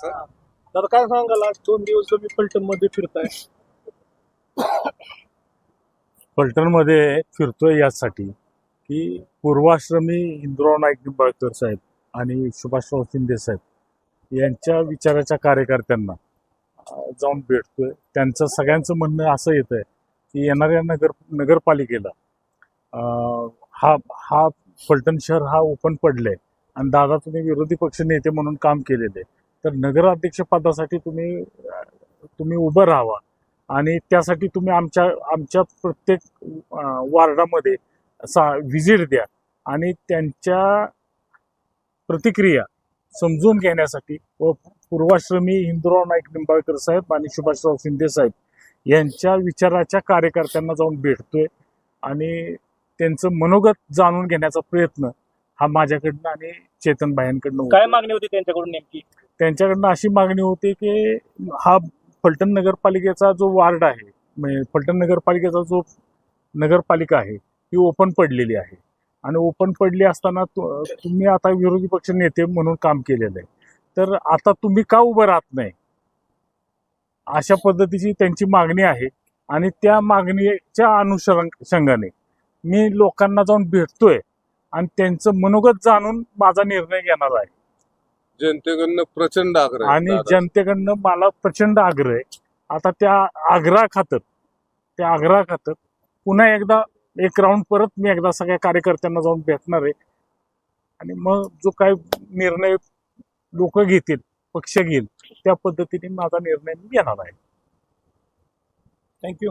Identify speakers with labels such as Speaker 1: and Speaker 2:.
Speaker 1: तसं
Speaker 2: तर काय सांगाल? आज दोन दिवस तुम्ही फलटणमध्ये फिरताय.
Speaker 3: फलटणमध्ये फिरतोय यासाठी की पूर्वाश्रमी इंद्राव नाईक निंबाळकर साहेब आणि सुभाषराव शिंदे साहेब यांच्या विचाराच्या कार्यकर्त्यांना जाऊन भेटतोय. त्यांचं सगळ्यांचं म्हणणं असं येत आहे की येणाऱ्या नगर नगरपालिकेला हा हा फलटण शहर हा ओपन पडलंय. आणि दादा तुम्ही विरोधी पक्ष नेते म्हणून काम केलेले आहे. तर नगराध्यक्षपदासाठी तुम्ही तुम्ही उभं राहावा. आणि त्यासाठी तुम्ही आमच्या आमच्या प्रत्येक वार्डामध्ये सा व्हिजिट द्या. आणि त्यांच्या प्रतिक्रिया समजून घेण्यासाठी व पूर्वाश्रमी हिंदुराव नाईक निंबाळकर साहेब आणि सुभाषराव शिंदे साहेब यांच्या विचाराच्या कार्यकर्त्यांना जाऊन भेटतोय. आणि त्यांचं मनोगत जाणून घेण्याचा प्रयत्न हा माझ्याकडनं आणि चेतन भायांकडनं
Speaker 2: काय मागणी होती त्यांच्याकडून नेमकी?
Speaker 3: त्यांच्याकडनं अशी मागणी होती की हा फलटण नगरपालिकेचा जो वार्ड आहे म्हणजे फलटण नगरपालिकेचा जो नगरपालिका आहे ती ओपन पडलेली आहे. आणि ओपन पडली असताना तुम्ही आता विरोधी पक्ष नेते म्हणून काम केलेलं आहे. तर आता तुम्ही का उभं राहत नाही? अशा पद्धतीची त्यांची मागणी आहे आणि त्या मागणीच्या अनुषंगाने मी लोकांना जाऊन भेटतोय आणि त्यांचं मनोगत जाणून माझा निर्णय घेणार आहे.
Speaker 1: जनतेकडनं प्रचंड आग्रह आहे
Speaker 3: आणि
Speaker 1: दादा.
Speaker 3: जनतेकडनं मला प्रचंड आग्रह आहे. आता त्या आग्रह खातर त्या आग्रह खातर पुन्हा एकदा एक राऊंड परत मी एकदा सगळ्या कार्यकर्त्यांना जाऊन भेटणार आहे. आणि मग जो काय निर्णय लोक घेतील पक्ष घेईल त्या पद्धतीने माझा निर्णय मी घेणार आहे.
Speaker 2: थँक्यू